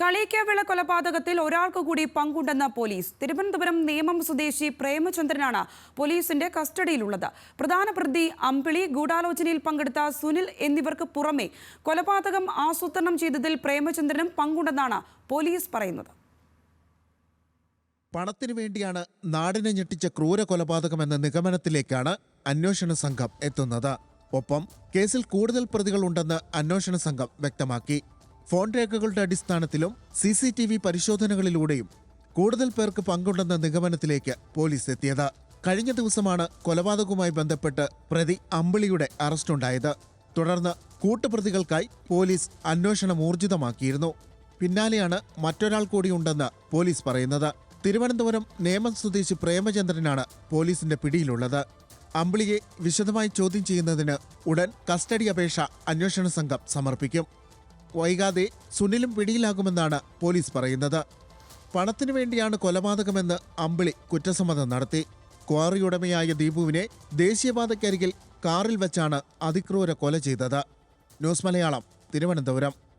കളിക്കവിള കൊലപാതകത്തിൽ ഒരാൾക്ക് കൂടി പങ്കുണ്ടെന്ന് പോലീസ്. തിരുവനന്തപുരം നേമം സ്വദേശി പ്രേമചന്ദ്രനാണ് പോലീസിന്റെ കസ്റ്റഡിയിലുള്ളത്. പ്രധാന പ്രതി അമ്പിളി ഗൂഢാലോചനയിൽ പങ്കെടുത്ത സുനിൽ എന്നിവർക്ക് പുറമെ കൊലപാതകം ആസൂത്രണം ചെയ്തതിൽ പ്രേമചന്ദ്രനും പങ്കുണ്ടെന്നാണ് പോലീസ് പറയുന്നത്. പണത്തിനു വേണ്ടിയാണ് നാടിനെ ഞെട്ടിച്ച ക്രൂര കൊലപാതകം എന്ന നിഗമനത്തിലേക്കാണ് അന്വേഷണ സംഘം എത്തുന്നത്. ഒപ്പം കേസിൽ കൂടുതൽ പ്രതികളുണ്ടെന്ന് അന്വേഷണ സംഘം വ്യക്തമാക്കി. ഫോൺ രേഖകളുടെ അടിസ്ഥാനത്തിലും സി സി ടി വി പരിശോധനകളിലൂടെയും കൂടുതൽ പേർക്ക് പങ്കുണ്ടെന്ന നിഗമനത്തിലേക്ക് പോലീസ് എത്തിയത്. കഴിഞ്ഞ ദിവസമാണ് കൊലപാതകവുമായി ബന്ധപ്പെട്ട് പ്രതി അമ്പിളിയുടെ അറസ്റ്റുണ്ടായത് തുടർന്ന് കൂട്ടുപ്രതികൾക്കായി പോലീസ് അന്വേഷണം ഊർജിതമാക്കിയിരുന്നു. പിന്നാലെയാണ് മറ്റൊരാൾ കൂടിയുണ്ടെന്ന് പോലീസ് പറയുന്നത്. തിരുവനന്തപുരം നേമം സ്വദേശി പ്രേമചന്ദ്രനാണ് പോലീസിന്റെ പിടിയിലുള്ളത്. അമ്പിളിയെ വിശദമായി ചോദ്യം ചെയ്യുന്നതിന് ഉടൻ കസ്റ്റഡി അപേക്ഷ അന്വേഷണ സംഘം സമർപ്പിക്കും. വൈകാതെ സുനിലും പിടിയിലാകുമെന്നാണ് പോലീസ് പറയുന്നത്. പണത്തിനു വേണ്ടിയാണ് കൊലപാതകമെന്ന് അമ്പിളി കുറ്റസമ്മതം നടത്തി. ക്വാറി ഉടമയായ ദീപുവിനെ ദേശീയപാതയ്ക്കരികിൽ കാറിൽ വെച്ചാണ് അതിക്രൂര കൊല ചെയ്തത്. ന്യൂസ് മലയാളം തിരുവനന്തപുരം.